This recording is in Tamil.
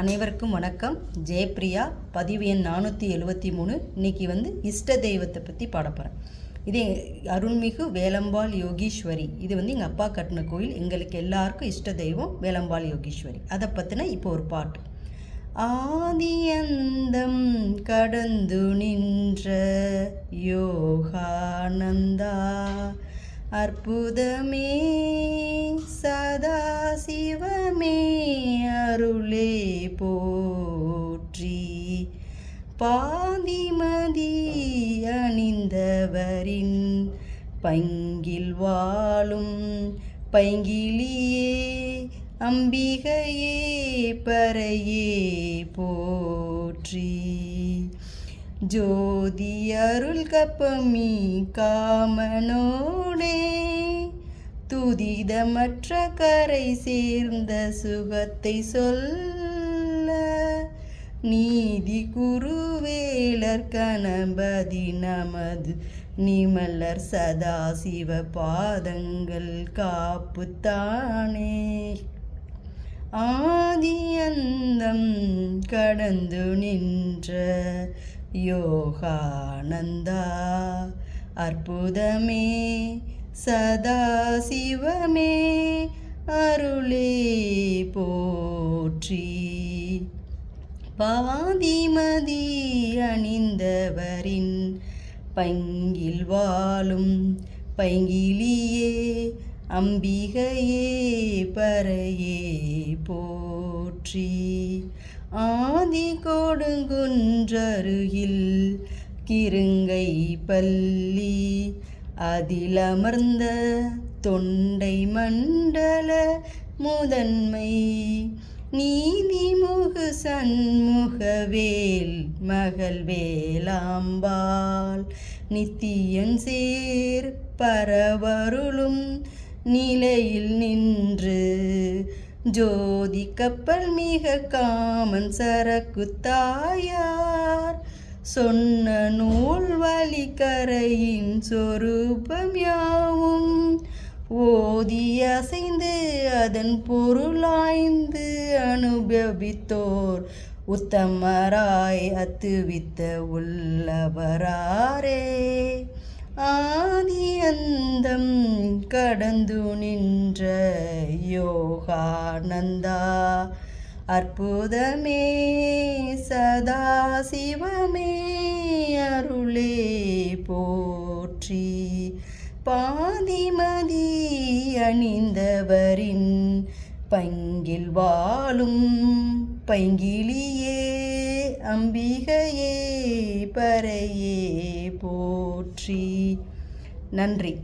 அனைவருக்கும் வணக்கம். ஜெயப்ரியா பதிவு எண் நானூற்றி எழுபத்தி மூணு. இன்னைக்கு வந்து இஷ்ட தெய்வத்தை பற்றி பாட போகிறேன் இது அருள்மிகு வேலம்பாள் யோகீஸ்வரி. இது வந்து எங்கள் அப்பா கட்டின கோயில். எங்களுக்கு எல்லாருக்கும் இஷ்ட தெய்வம் வேலம்பாள் யோகீஸ்வரி. அதை பற்றின இப்போ ஒரு பாட்டு. ஆதியந்தம் கடந்து நின்ற யோகானந்தா அற்புதமே சதா பாதிமதி அணிந்தவரின் பங்கில் வாழும் பைங்கிலியே அம்பிகையே பறையே போற்றி. ஜோதி அருள் கப்பமி காமனோடே துதிதமற்ற கரை சேர்ந்த சுகத்தை சொல் நீதி குருவேலர் கணபதி நமது நிமலர் சதா சிவ பாதங்கள் காப்புத்தானே. ஆதியந்தம் கடந்து நின்ற யோகானந்தா அற்புதமே சதா சிவமே அருளே பாதிமதி அணிந்தவரின் பங்கில் வாழும் பைங்கிலியே அம்பிகையே பறையே போற்றி. ஆதி கொடுங்குன்றருகில் கிருங்கை பள்ளி அதிலமர்ந்த தொண்டை மண்டல முதன்மை நீதிமுகு சண்முகவேல் மகள் வேலாம்பாள் நித்தியன் சேர் பரவருளும் நிலையில் நின்று ஜோதி கப்பல் மிக காமன் சரக்கு தாயார். சொன்ன நூல் வழிக்கரையின் சொரூபம் யாவும் ஓதி அசைந்து அதன் பொருளாய்ந்து அனுபவித்தோர். உத்தமராய் அத்துவித்த உள்ளவராரே. ஆதியந்தம் கடந்து நின்ற யோகானந்தா. அற்புதமே சதா சிவமே அருளே போற்றி. பாதிமதி அணிந்தவரின் பங்கில் வாழும் பைங்கிலியே அம்பிகையே பறையே போற்றி. நன்றி.